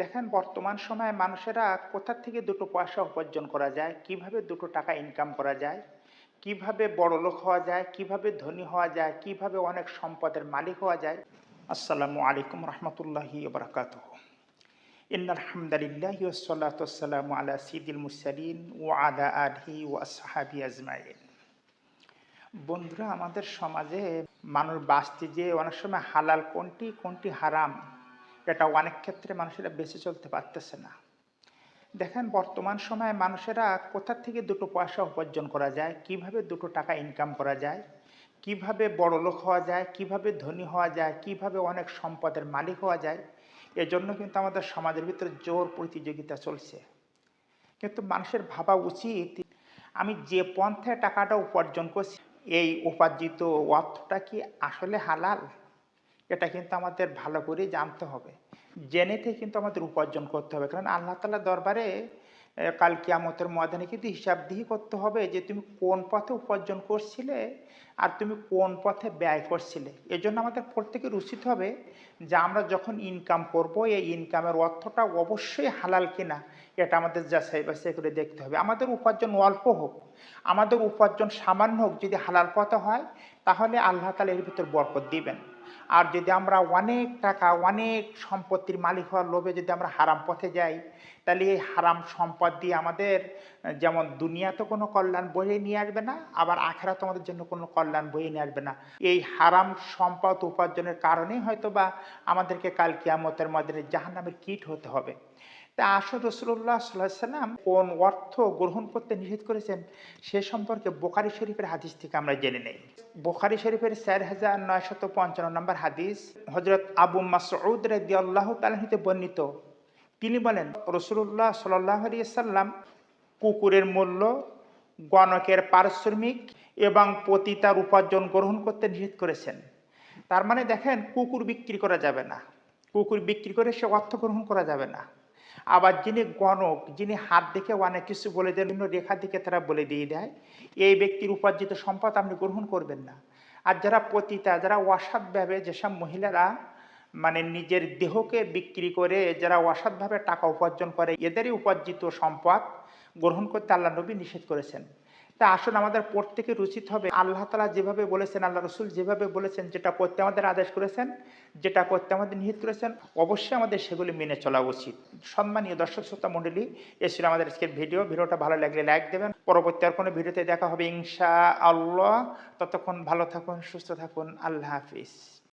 দেখেন, বর্তমান সময়ে মানুষেরা কোথা থেকে দুটো পয়সা উপার্জন করা যায়? কীভাবে দুটো টাকা ইনকাম করা যায়? কীভাবে বড় লোক হওয়া যায়? কীভাবে ধনী হওয়া যায়? কীভাবে অনেক সম্পদের মালিক হওয়া যায়? আসসালামু আলাইকুম রহমতুল্লাহি বরকাত ইন আলহামদুলিল্লাহ ওসলাতাম আলা সিদিল মুসালিন ও আদা আলহি ও আসহাবি আজমাইন। বন্ধুরা, আমাদের সমাজে মানুষ বাঁচতে যে অনেক সময় হালাল কোনটি কোনটি হারাম এটা অনেক ক্ষেত্রে মানুষেরা বেঁচে চলতে পারতেছে না। দেখেন, বর্তমান সময়ে মানুষেরা কোথা থেকে দুটো পয়সা উপার্জন করা যায়, কীভাবে দুটো টাকা ইনকাম করা যায়, কীভাবে বড় লোক হওয়া যায়, কীভাবে ধনী হওয়া যায়, কীভাবে অনেক সম্পদের মালিক হওয়া যায়, এজন্য কিন্তু আমাদের সমাজের ভিতরে জোর প্রতিযোগিতা চলছে। কিন্তু মানুষের ভাবা উচিত, আমি যে পন্থায় টাকাটা উপার্জন করছি, এই উপার্জিত অর্থটা কি আসলে হালাল? এটা কিন্তু আমাদের ভালো করে জানতে হবে। জেনেতে কিন্তু আমাদের উপার্জন করতে হবে। কারণ আল্লাহ তালা দরবারে কাল কিয়ামতের ময়দানে কিন্তু হিসাব দিয়ে করতে হবে যে তুমি কোন পথে উপার্জন করছিলে আর তুমি কোন পথে ব্যয় করছিলে। এজন্য আমাদের প্রত্যেকের উচিত হবে যে আমরা যখন ইনকাম করব, এই ইনকামের অর্থটা অবশ্যই হালাল কিনা, এটা আমাদের যাচাই বাছাই করে দেখতে হবে। আমাদের উপার্জন অল্প হোক, আমাদের উপার্জন সামান্য হোক, যদি হালাল পথে হয়, তাহলে আল্লাহ তালা এর ভিতর বরকত দিবেন। আর যদি আমরা অনেক টাকা, অনেক সম্পত্তির মালিক হওয়ার লোভে যদি আমরা হারাম পথে যাই, তাহলে এই হারাম সম্পদ দিয়ে আমাদের, যেমন দুনিয়া তো কোনো কল্যাণ বয়ে নিয়ে আসবে না, আবার আখেরাত আমাদের জন্য কোনো কল্যাণ বয়ে নিয়ে আসবে না। এই হারাম সম্পদ উপার্জনের কারণেই হয়তো বা আমাদেরকে কাল কিয়ামতের মধ্যে জাহান্নামের কীট হতে হবে। তা আসল রসুল্লাহ সাল্লাহ সাল্লাম কোন অর্থ গ্রহণ করতে নিষেধ করেছেন, সে সম্পর্কে বোখারি শরীফের হাদিস থেকে আমরা জেনে নেই। বোখারি শরীফের চার হাজার নয়শত পঞ্চান্ন নম্বর হাদিস হজরত আবু মাসউদ রাদি আল্লাহ তালাহিতে বর্ণিত। তিনি বলেন রসুল্লাহ সাল্লাহ সাল্লাম কুকুরের মূল্য, গণকের পারিশ্রমিক এবং পতিতার উপার্জন গ্রহণ করতে নিষেধ করেছেন। তার মানে দেখেন, কুকুর বিক্রি করা যাবে না। কুকুর বিক্রি করে সে অর্থ গ্রহণ করা যাবে না। আবার যিনি গণক, যিনি হাত দেখে অনেক কিছু বলে দেন, বিভিন্ন রেখা দিকে তারা বলে দিয়ে দেয়, এই ব্যক্তির উপার্জিত সম্পদ আপনি গ্রহণ করবেন না। আর যারা পতিতা, যারা অসৎভাবে যেসব মহিলারা মানে নিজের দেহকে বিক্রি করে, যারা অসৎভাবে টাকা উপার্জন করে, এদেরই উপার্জিত সম্পদ গ্রহণ করতে আল্লাহ নবী নিষেধ করেছেন। তা আসলে আমাদের প্রত্যেকের উচিত হবে আল্লাহ তালা যেভাবে বলেছেন, আল্লাহ রসুল যেভাবে বলেছেন, যেটা করতে আমাদের আদেশ করেছেন, যেটা করতে আমাদের নিহিত করেছেন, অবশ্যই আমাদের সেগুলি মেনে চলা উচিত। সম্মানীয় দর্শক শ্রোতা মণ্ডলী, এ ছিল আমাদের আজকের ভিডিও। ভিডিওটা ভালো লাগলে লাইক দেবেন। পরবর্তী আর কোনো ভিডিওতে দেখা হবে ইনশা আল্লাহ ততক্ষণ ভালো থাকুন, সুস্থ থাকুন। আল্লাহ হাফিজ।